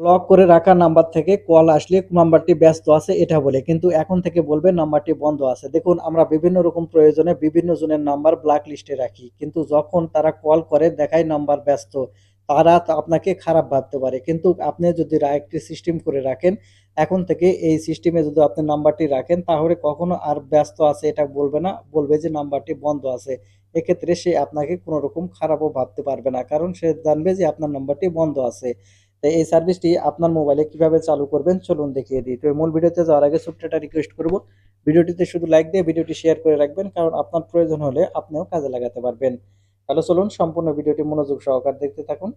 Lock করে রাখা number থেকে কল আসলে নাম্বারটি ব্যস্ত আছে, এটা বলে। কিন্তু এখন থেকে বলবে নাম্বারটি বন্ধ আছে। দেখুন, আমরা বিভিন্ন রকম প্রয়োজনে বিভিন্ন জনের নাম্বার ব্ল্যাক লিস্টে রাখি। কিন্তু যখন তারা কল করে, দেখায় নাম্বার ব্যস্ত, তারা আপনাকে খারাপ ভাবতে পারে। কিন্তু আপনি যদি একটি সিস্টেম করে রাখেন, এখন থেকে এই সিস্টেমে যদি আপনি নাম্বারটি রাখেন, তাহলে কখনো আর ব্যস্ত আছে, এটা বলবে না। বলবে যে নাম্বারটি বন্ধ আছে। এক্ষেত্রে সে আপনাকে কোনো রকম খারাপও ভাবতে পারবে না। কারণ সে জানবে যে আপনার নাম্বারটি বন্ধ আছে। তো এই সার্ভিসটি আপনার মোবাইলে কীভাবে চালু করবেন, চলুন দেখিয়ে দিই। তো মূল ভিডিওতে যাওয়ার আগে ছোট্ট রিকোয়েস্ট করব। ভিডিওটিতে শুধু লাইক দিয়ে ভিডিওটি শেয়ার করে রাখবেন, কারণ আপনার প্রয়োজন হলে আপনিও কাজে লাগাতে পারবেন। তাহলে চলুন সম্পূর্ণ ভিডিওটি মনোযোগ সহকার দেখতে থাকুন।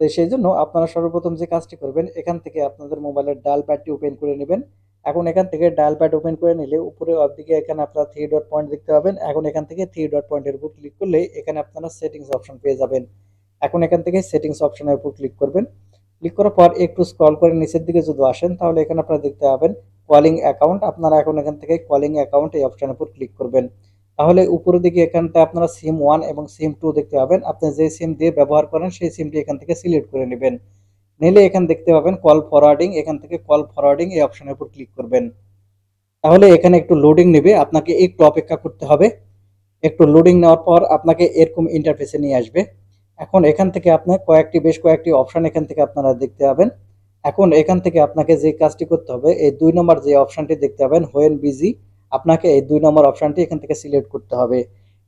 তো সেই জন্য আপনারা সর্বপ্রথম যে কাজটি করবেন, এখান থেকে আপনাদের মোবাইলের ডায়াল প্যাডটি ওপেন করে নেবেন। এখন এখান থেকে ডায়াল প্যাড ওপেন করে নিলে উপরে দিকে এখানে আপনারা থ্রি ডট পয়েন্ট দেখতে পাবেন। এখন এখান থেকে থ্রি ডট পয়েন্টের উপর ক্লিক করলে এখানে আপনারা সেটিংস অপশন পেয়ে যাবেন। এখন এখান থেকে সেটিংস অপশনের উপর ক্লিক করবেন। ক্লিক করার পর একটু স্ক্রল করে নিচের দিকে যদি আসেন, তাহলে এখানে আপনারা দেখতে পাবেন কলিং অ্যাকাউন্ট আপনারা এখন এখান থেকে কলিং অ্যাকাউন্ট এই অপশনের উপর ক্লিক করবেন। তাহলে উপরের দিকে এখানটা আপনারা সিম ওয়ান এবং সিম টু দেখতে পাবেন। আপনি যে সিম দিয়ে ব্যবহার করেন, সেই সিমটি এখান থেকে সিলেক্ট করে নেবেন। নিলে এখান দেখতে পাবেন কল ফরওয়ার্ডিং এখান থেকে কল ফরওয়ার্ডিং এই অপশনের উপর ক্লিক করবেন। তাহলে এখানে একটু লোডিং নেবে। আপনাকে একটু অপেক্ষা করতে হবে। একটু লোডিং নেওয়ার পর আপনাকে এরকম ইন্টারফেসে নিয়ে আসবে। এখন এখান থেকে আপনার কয়েকটি, বেশ কয়েকটি অপশন এখান থেকে আপনারা দেখতে পাবেন। এখন এখান থেকে আপনাকে যে কাজটি করতে হবে, এই দুই নম্বর যে অপশনটি দেখতে পাবেন হোয়েন বিজি আপনাকে এই দুই নম্বর অপশনটি এখান থেকে সিলেক্ট করতে হবে।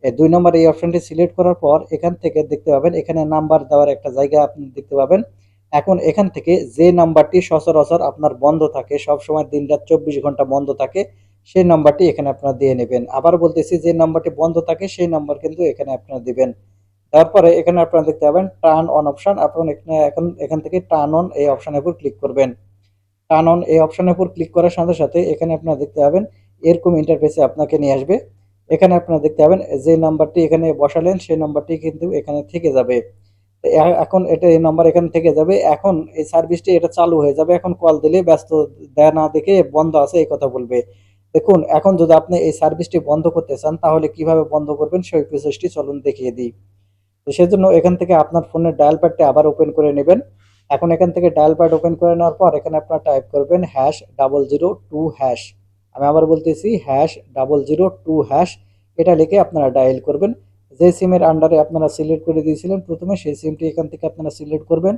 এই দুই নম্বর এই অপশনটি সিলেক্ট করার পর এখান থেকে দেখতে পাবেন, এখানে নাম্বার দেওয়ার একটা জায়গা আপনি দেখতে পাবেন। এখন এখান থেকে যে নাম্বারটি সচরাচর আপনার বন্ধ থাকে সব সময় দিন রাত চব্বিশ ঘণ্টা বন্ধ থাকে, সেই নাম্বারটি এখানে আপনারা দিয়ে নেবেন। আবার বলতেছি যে নাম্বারটি বন্ধ থাকে, সেই নাম্বার কিন্তু এখানে আপনারা দিবেন। তারপরে এখানে আপনারা দেখতে পাবেন টার্ন অন অপশন আপনি এখানে, এখন এখান থেকে টার্ন অন এই অপশনের উপর ক্লিক করবেন। টার্ন অন এই অপশনের উপর ক্লিক করার সাথে সাথে এখানে আপনারা দেখতে পাবেন এরকম ইন্টারফেসে আপনাকে নিয়ে আসবে। এখানে আপনারা দেখতে পাবেন যে নাম্বারটি এখানে বসালেন, সেই নাম্বারটি কিন্তু এখানে থেকে যাবে। এখন এটা এই নাম্বার এখানে থেকে যাবে। এখন এই সার্ভিসটি এটা চালু হয়ে যাবে। এখন কল দিলে ব্যস্ত দেয় না দেখে বন্ধ আছে, এই কথা বলবে। দেখুন, এখন যদি আপনি এই সার্ভিসটি বন্ধ করতে চান, তাহলে কীভাবে বন্ধ করবেন? সেই প্রসেসটি চলুন দেখিয়ে দিই। তো সেজন্য এখান থেকে আপনার ফোনের ডায়াল প্যাডটি আবার ওপেন করে নেবেন। এখন এখান থেকে ডায়াল প্যাড ওপেন করে নেওয়ার পর এখানে আপনারা টাইপ করবেন hash double zero two hash. আমি আবার বলতেছি hash double zero two hash. এটা লিখে আপনারা ডায়াল করবেন। যে সিমের আন্ডারে আপনারা সিলেক্ট করে দিয়েছিলেন প্রথমে, সেই সিমটি এখান থেকে আপনারা সিলেক্ট করবেন।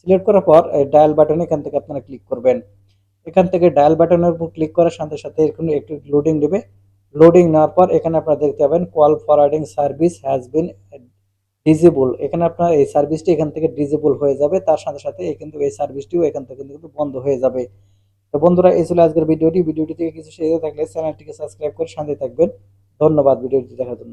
সিলেক্ট করার পর ডায়াল বাটনে এখান থেকে আপনারা ক্লিক করবেন। এখান থেকে ডায়াল বাটনের উপর ক্লিক করার সাথে সাথে এখানে একটু লোডিং দেবে। লোডিং নেওয়ার পর এখানে আপনারা দেখতে পাবেন call forwarding service has been disable এখানে আপনার এই সার্ভিসটি এখান থেকে ডিজেবল হয়ে যাবে, তার সাথে সাথে কিন্তু এই সার্ভিসটিও এখান থেকে কিন্তু বন্ধ হয়ে যাবে। তো বন্ধুরা, এই ছিল আজকের ভিডিওটি। ভিডিওটি থেকে কিছু শেয়ার থাকলে চ্যানেলটিকে সাবস্ক্রাইব করে শান্তি থাকবেন। ধন্যবাদ ভিডিওটি দেখার জন্য।